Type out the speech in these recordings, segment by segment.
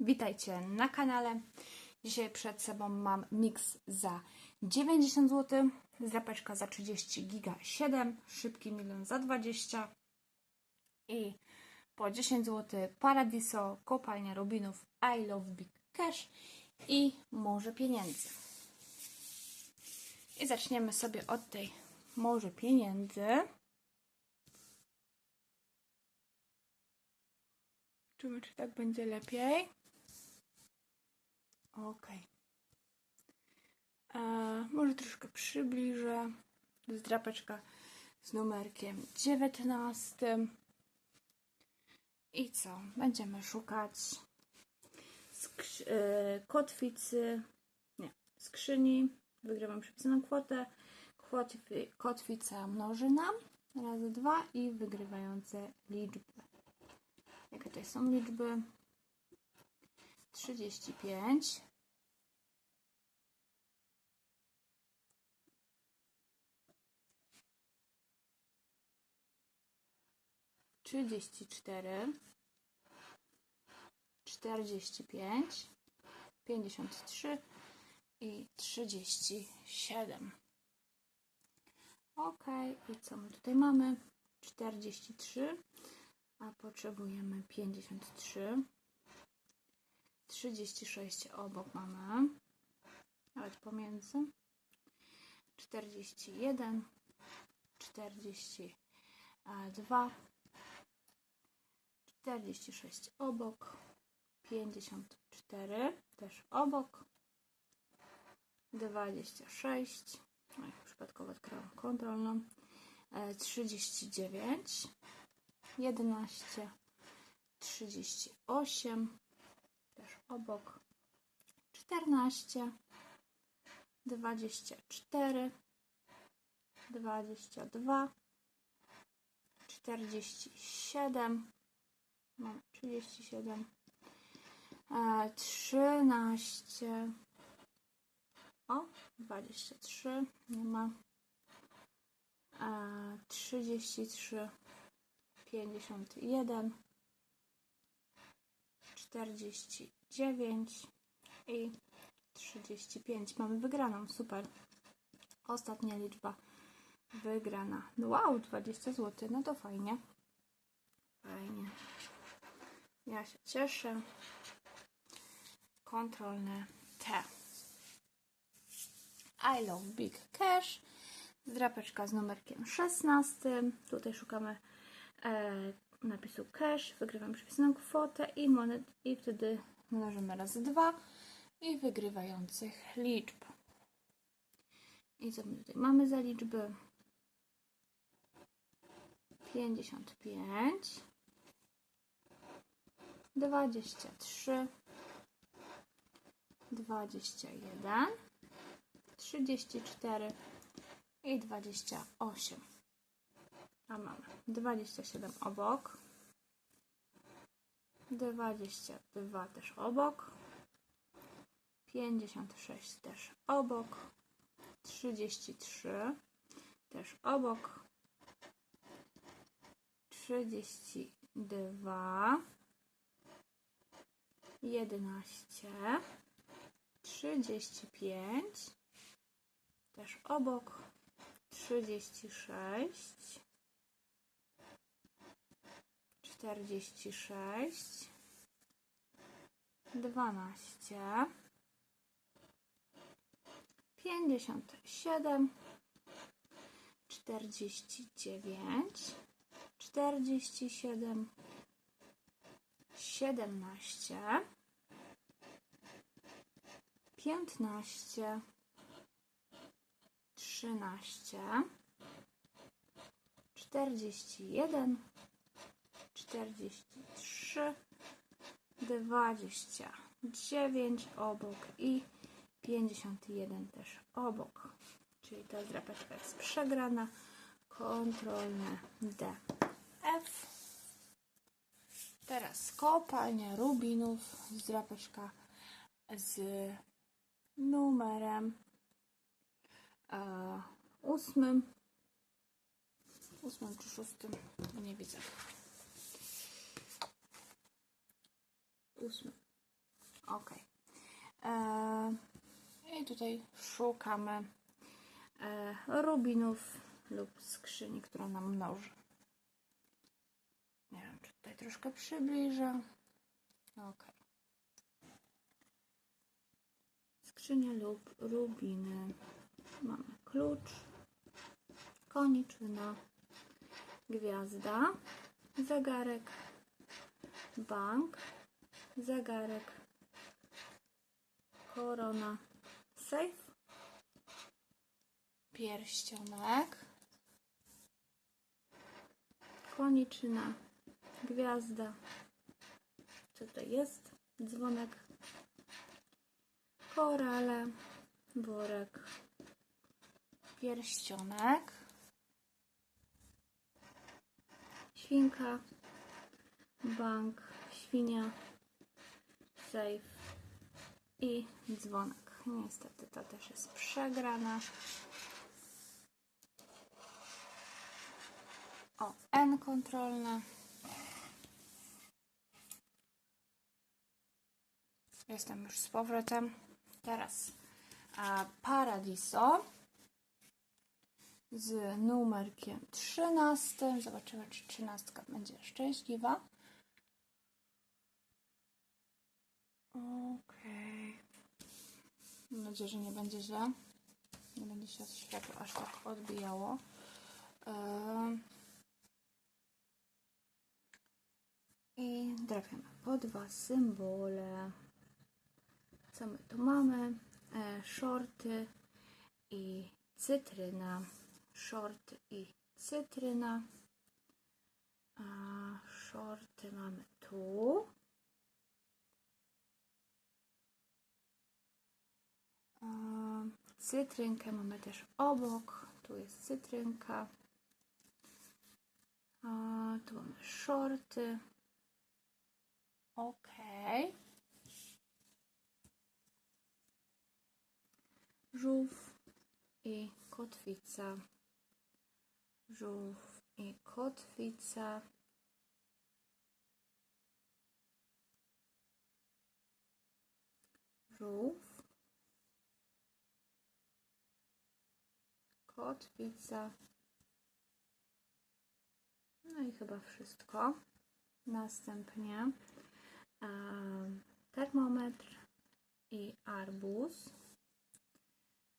Witajcie na kanale. Dzisiaj przed sobą mam mix za 90 zł, zdrapeczka za 30 giga 7, szybki milion za 20 i po 10 zł Paradiso, kopalnia Rubinów, I Love Big Cash i Morze Pieniędzy. I zaczniemy sobie od tej Morze Pieniędzy. Zobaczymy, czy tak będzie lepiej. Ok. E, może troszkę przybliżę. To jest drapeczka z numerkiem 19. I co? Będziemy szukać skrzy- e, kotwicy, nie, skrzyni. Wygrywam przypisaną kwotę. Kotwi- kotwica mnożyna razy dwa i wygrywające liczby. Jakie tutaj są liczby? 35. Trzydzieści cztery, czterdzieści pięć, pięćdziesiąt trzy i trzydzieści siedem. Ok, i co my tutaj mamy? Czterdzieści trzy, a potrzebujemy pięćdziesiąt trzy. 36 obok mamy, nawet pomiędzy, 41, 42, 46 obok, 54 też obok, 26, no przypadkowo odkryłam kontrolną, e, 39, 11, 38, też obok. 14 24 22 47 mam 37 e, 13 o 23 nie ma. E, 33 51 49 i 35. Mamy wygraną, super. Ostatnia liczba wygrana. No wow, 20 zł, no to fajnie. Fajnie. Ja się cieszę. Kontrolne T. I love big cash. Zdrapeczka z numerkiem 16. Tutaj szukamy e, napisu cash, wygrywam przypisaną kwotę i monet i wtedy mnożymy razy dwa i wygrywających liczb. I co my tutaj mamy za liczby? 55 23 21 34 i 28 a mamy 27 obok, 22 też obok, 56 też obok, 33 też obok, 32, 11, 35 też obok, 36, 46, 12, 57, 49, 47, 17, 15, 13, 41, 43, 29 obok i 51 też obok. Czyli ta drapeczka jest przegrana. Kontrolne D. F. Teraz kopalnia rubinów. Drapeczka z numerem e, ósmym. Ósmym czy szóstym? Nie widzę. Ósmy. Ok. Eee, I tutaj szukamy e, rubinów lub skrzyni, która nam mnoży. Nie wiem, czy tutaj troszkę przybliżę. Ok. Skrzynia lub rubiny. Mamy klucz, koniczyna, gwiazda, zegarek, bank, zegarek, korona, safe, pierścionek, koniczyna, gwiazda, co to jest, dzwonek, korale, worek, pierścionek, świnka, bank, świnia, safe i dzwonek. Niestety ta też jest przegrana. O, N kontrolne. Jestem już z powrotem. Teraz a, Paradiso z numerkiem 13. Zobaczymy, czy 13 będzie szczęśliwa. Okej. Mam nadzieję, że nie będzie źle. Nie będzie się światło aż tak odbijało. Em. I trafiamy po dwa symbole. Co my tu mamy? E, shorty i cytryna. Shorty i cytryna. A shorty mamy tu. A cytrynkę mamy też obok. Tu jest cytrynka. A tu mamy shorty. Okej. Żółw i kotwica. Żółw i kotwica. Żółw. Kotwica. No i chyba wszystko. Następnie em, termometr i arbuz.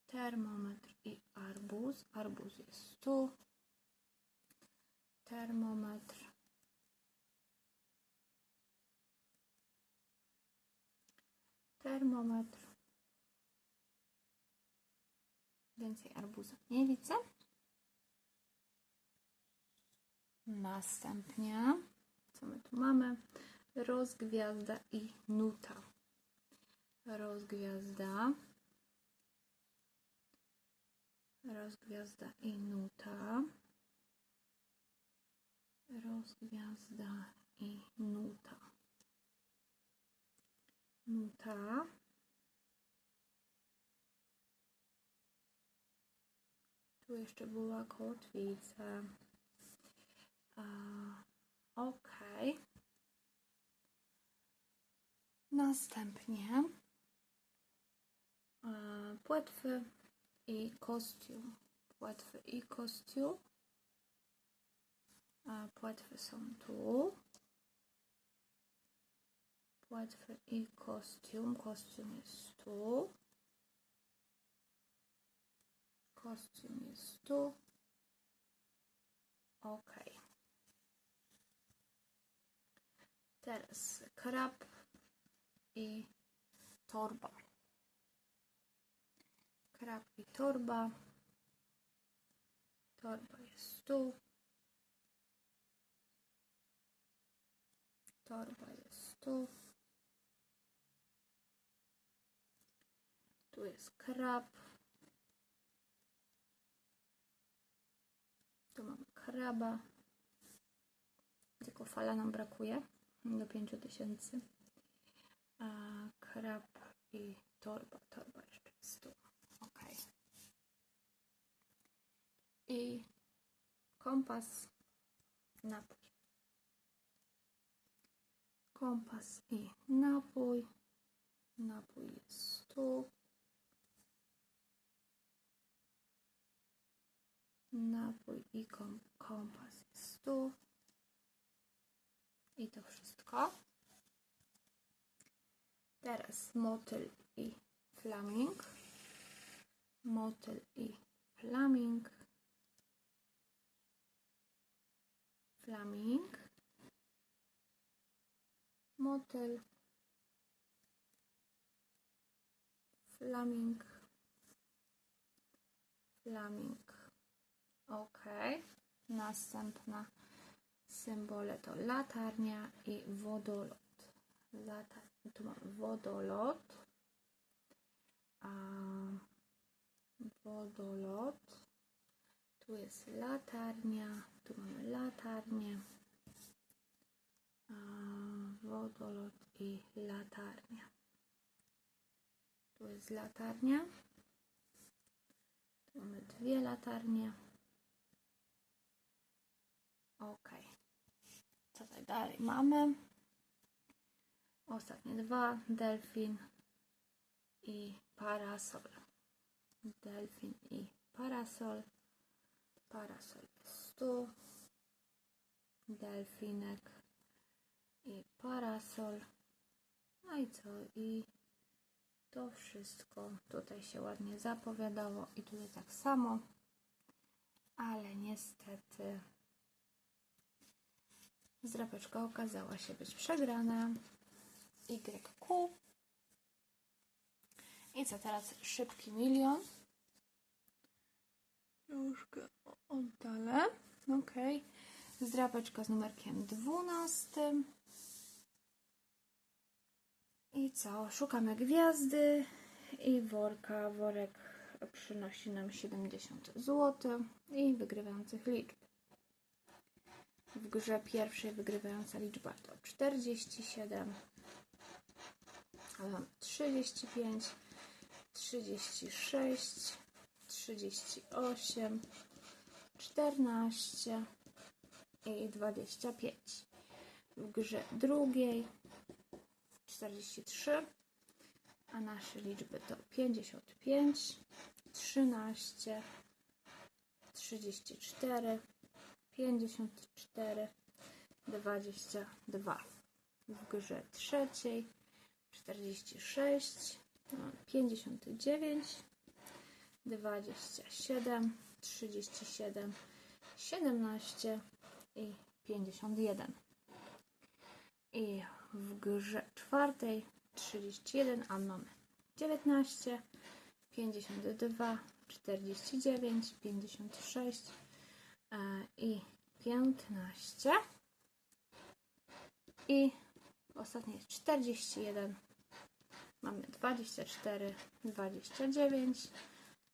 Termometr i arbuz. Arbuz jest tu. Termometr. Termometr. Więcej arbuza nie widzę. Następnie, co my tu mamy? Rozgwiazda i nuta. Rozgwiazda. Rozgwiazda i nuta. Rozgwiazda i nuta. Nuta. Tu jeszcze była kotwica. Ok. Następnie e, płetwy i kostium. Płetwy i kostium. A płetwy są tu. Płetwy i kostium. Kostium jest tu. Kostium jest tu. Ok. Teraz krab i torba. Krab i torba. Torba jest tu. Torba jest tu. Tu jest krab. Tu mamy kraba. Tylko fala nam brakuje do 5000. A krab i torba. Torba jeszcze jest tu. Ok. I kompas, napój. Kompas i napój. Napój jest tu. Napój i kom kompas jest. I to wszystko. Teraz motyl i flaming. Motyl i flaming. Flaming. Motyl. Flaming. Flaming. Ok. Następna symbole to latarnia i wodolot. Lata, tu mamy wodolot. A wodolot. Tu jest latarnia. Tu mamy latarnię. A wodolot i latarnia. Tu jest latarnia. Tu mamy dwie latarnie. Ok. Co tutaj dalej mamy? Ostatnie dwa. Delfin i parasol. Delfin i parasol. Parasol jest tu. Delfinek i parasol. No i co? I to wszystko tutaj się ładnie zapowiadało i tutaj tak samo. Ale niestety zdrapeczka okazała się być przegrana. YQ. I co teraz? Szybki milion. Troszkę oddalę. Ok. Zdrapeczka z numerkiem 12. I co? Szukamy gwiazdy i worka. Worek przynosi nam 70 zł i wygrywających liczb. W grze pierwszej wygrywająca liczba to 47, ale mamy 35, 36, 38, 14 i 25. W grze drugiej 43, a nasze liczby to 55, 13, 34, 54, 22. W grze trzeciej 46, 59, 27, 37, 17 i 51. I w grze czwartej 31, a mamy 19, 52, 49, 56 e, i 15. I ostatnie jest 41. Mamy 24, 29,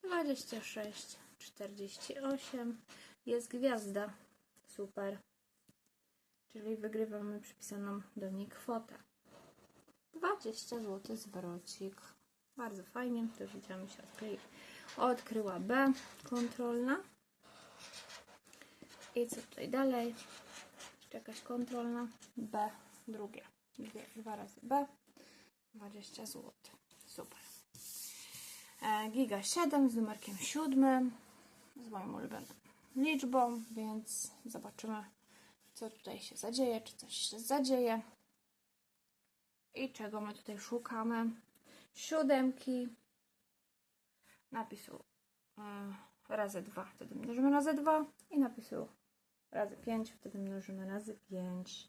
26, 48. Jest gwiazda. Super. Czyli wygrywamy przypisaną do niej kwotę. 20 zł zwrocik. Bardzo fajnie. To widziałam się. Odkryła B kontrolna. I co tutaj dalej? Jeszcze jakaś kontrolna. B drugie. Dwie, dwa razy B. 20 zł. Super. E, Giga 7 z numerkiem 7. Z moją ulubioną liczbą, więc zobaczymy, co tutaj się zadzieje, czy coś się zadzieje. I czego my tutaj szukamy? Siódemki. Napisu y, razy 2, wtedy mnożymy razy 2 i napisu razy 5, wtedy mnożymy razy 5.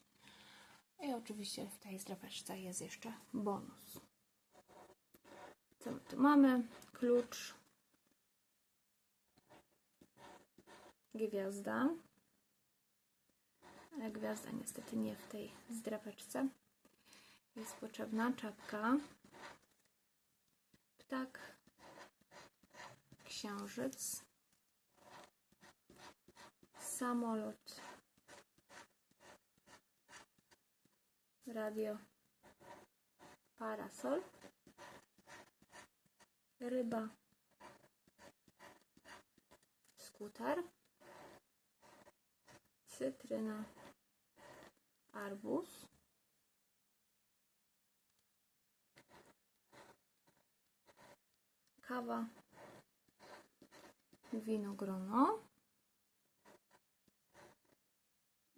I oczywiście w tej zdrapeczce jest jeszcze bonus. Co my tu mamy? Klucz. Gwiazda. Ale gwiazda niestety nie w tej zdrapeczce. Jest potrzebna czapka. Ptak. Księżyc. Samolot. radio, parasol, ryba, skuter, cytryna, arbuz, kawa, winogrono,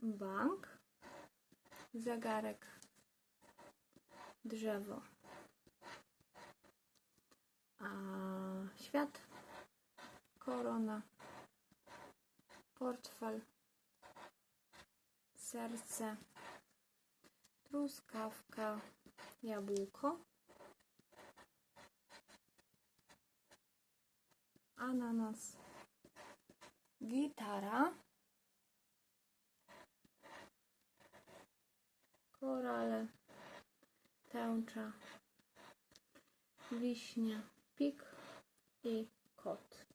bank, zegarek, drzewo, a świat, korona, portfel, serce, truskawka, jabłko, ananas, gitara, korale, tęcza, wiśnia, pik i kot.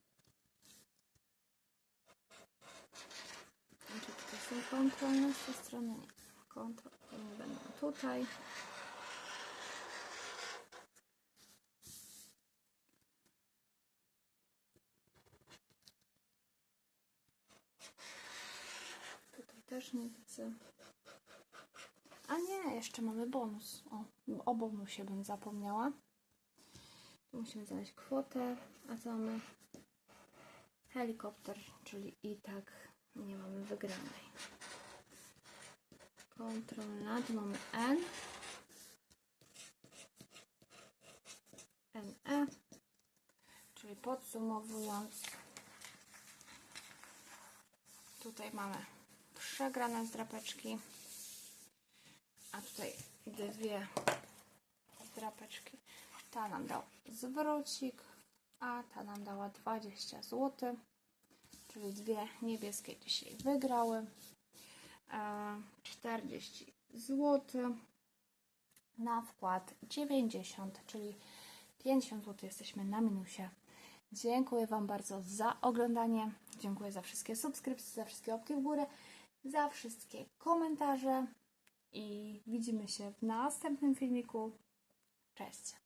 Czy tutaj są kontrolne z tej strony? Nie. Kontrolne będą tutaj. Tutaj też nie widzę. A nie, jeszcze mamy bonus. O, o bonusie bym zapomniała. Tu musimy znaleźć kwotę, a co mamy? Helikopter, czyli i tak nie mamy wygranej. Kontrolna, tu mamy N. NE, czyli podsumowując, tutaj mamy przegrane zdrapeczki, a tutaj dwie zdrapeczki. Ta nam dała zwrocik, a ta nam dała 20 zł, czyli dwie niebieskie dzisiaj wygrały. E, 40 zł na wkład 90, czyli 50 zł jesteśmy na minusie. Dziękuję Wam bardzo za oglądanie. Dziękuję za wszystkie subskrypcje, za wszystkie łapki w górę, za wszystkie komentarze i widzimy się w następnym filmiku. Cześć!